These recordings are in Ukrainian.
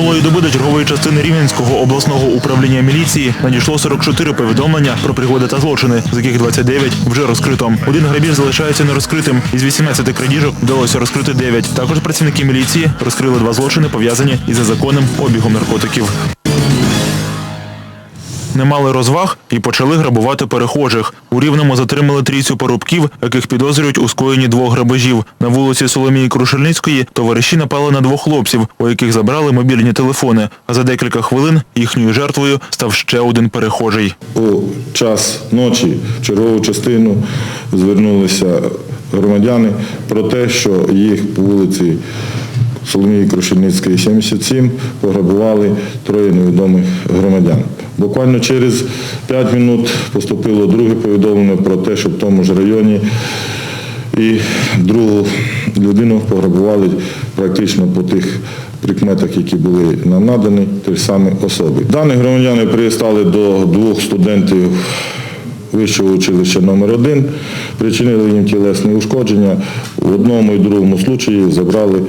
Минулої доби до чергової частини Рівненського обласного управління міліції надійшло 44 повідомлення про пригоди та злочини, з яких 29 вже розкрито. Один грабіж залишається нерозкритим. Із 18 крадіжок вдалося розкрити 9. Також працівники міліції розкрили два злочини, пов'язані із незаконним обігом наркотиків. Не мали розваг і почали грабувати перехожих. У Рівному затримали трійцю парубків, яких підозрюють у скоєнні двох грабежів. На вулиці Соломії Крушельницької товариші напали на двох хлопців, у яких забрали мобільні телефони. А за декілька хвилин їхньою жертвою став ще один перехожий. У час ночі в чергову частину звернулися громадяни про те, що їх по вулиці Соломії Крушельницької, 77 пограбували троє невідомих громадян. Буквально через 5 минут поступило друге повідомлення про те, що в тому ж районі і другу людину пограбували практично по тих прикметах, які були нам надані, ті ж особи. Дані громадяни приїстали до двох студентів вищого училища номер 1 причинили їм тілесні ушкодження. В одному і другому случаї забрали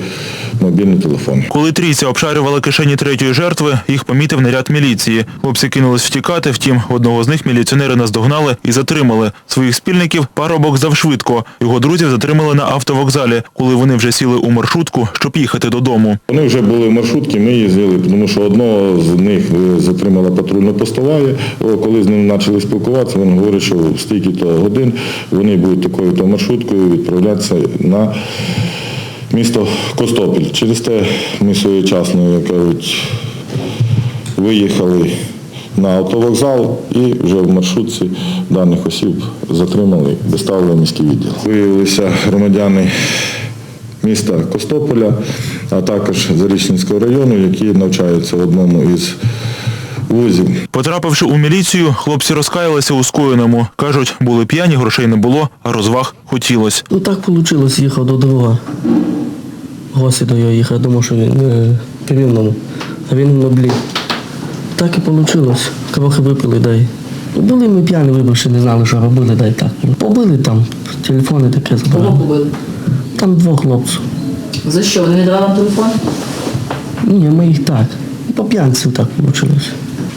мобільні телефони. Коли трійця обшарювали кишені третьої жертви, їх помітив наряд міліції. Хлопці кинулись втікати, втім, одного з них міліціонери наздогнали і затримали. Своїх спільників парубок завшвидко. Його друзів затримали на автовокзалі, коли вони вже сіли у маршрутку, щоб їхати додому. Вони вже були в маршрутці, ми їздили, тому що одного з них е, затримала патрульна постова. Коли з ним почали спілкуватися, він говорить, що в стільки-то годин вони будуть такою то маршруткою відправлятися на місто Костопіль. Через те ми своєчасно, як кажуть, виїхали на автовокзал і вже в маршрутці даних осіб затримали, доставили в міський відділ. Виявилися громадяни міста Костополя, а також Зарічненського району, які навчаються в одному із вузів. Потрапивши у міліцію, хлопці розкаялися у скоєному. Кажуть, були п'яні, грошей не було, а розваг хотілось. Ну так вийшло, їхав до друга. Гості до його їхав, думав, що він е, Рівному, а він в Ноблі. Так і вийшло. Трохи випили, дай. Ну, Були ми п'яні, вибивши, не знали, що робили, дай так. Побили там, телефони таке Кого побили? Там двох хлопців. За що? Вони не давали вам телефон? Ні, ми їх так. По п'янці так вийшло.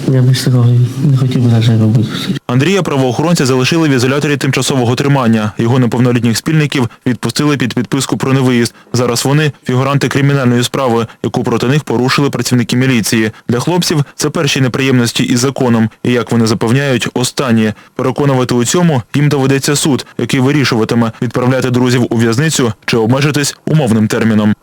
Я б такого не хотів би навіть робити. Андрія правоохоронці залишили в ізоляторі тимчасового тримання. Його неповнолітніх спільників відпустили під підписку про невиїзд. Зараз вони фігуранти кримінальної справи, яку проти них порушили працівники міліції. Для хлопців це перші неприємності із законом. І як вони запевняють, останні. Переконувати у цьому їм доведеться суд, який вирішуватиме відправляти друзів у в'язницю чи обмежитись умовним терміном.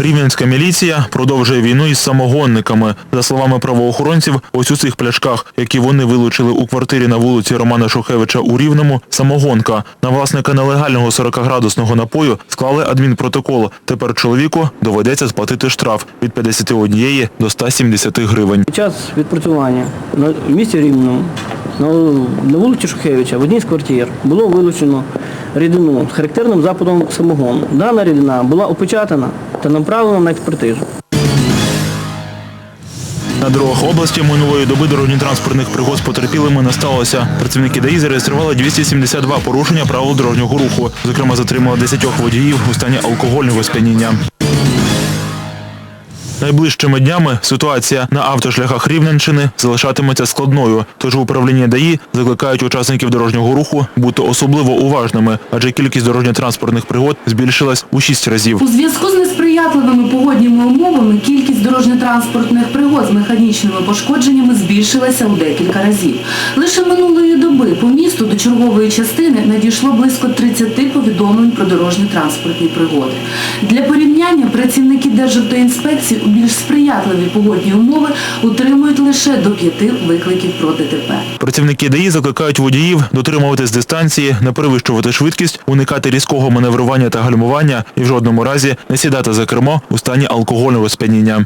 Рівненська міліція продовжує війну із самогонниками. За словами правоохоронців, ось у цих пляшках, які вони вилучили у квартирі на вулиці Романа Шухевича у Рівному, самогонка. На власника нелегального 40-градусного напою склали адмінпротокол. Тепер чоловіку доведеться сплатити штраф від 51 до 170 гривень. Час відпрацювання в місті Рівному на вулиці Шухевича в одній з квартир було вилучено рідину з характерним западом самогону. Дана рідина була опечатана та направлена на експертизу. На дорогах області минулої доби дорожньо-транспортних пригод з потерпілими не сталося. Працівники ДАІ зареєстрували 272 порушення правил дорожнього руху. Зокрема, затримали 10 водіїв у стані алкогольного сп'яніння. Найближчими днями ситуація на автошляхах Рівненщини залишатиметься складною, тож в управлінні ДАІ закликають учасників дорожнього руху бути особливо уважними, адже кількість дорожньо-транспортних пригод збільшилась у 6 разів. У зв'язку з Yeah. Несприятливими погодніми умовами кількість дорожньо-транспортних пригод з механічними пошкодженнями збільшилася у декілька разів. Лише минулої доби по місту до чергової частини надійшло близько 30 повідомлень про дорожньо-транспортні пригоди. Для порівняння працівники Державтоінспекції у більш сприятливі погодні умови утримують лише до п'яти викликів про ДТП. Працівники ДАІ закликають водіїв дотримуватись дистанції, не перевищувати швидкість, уникати різкого маневрування та гальмування і в жодному разі не сідати за кермо у стані алкогольного сп'яніння.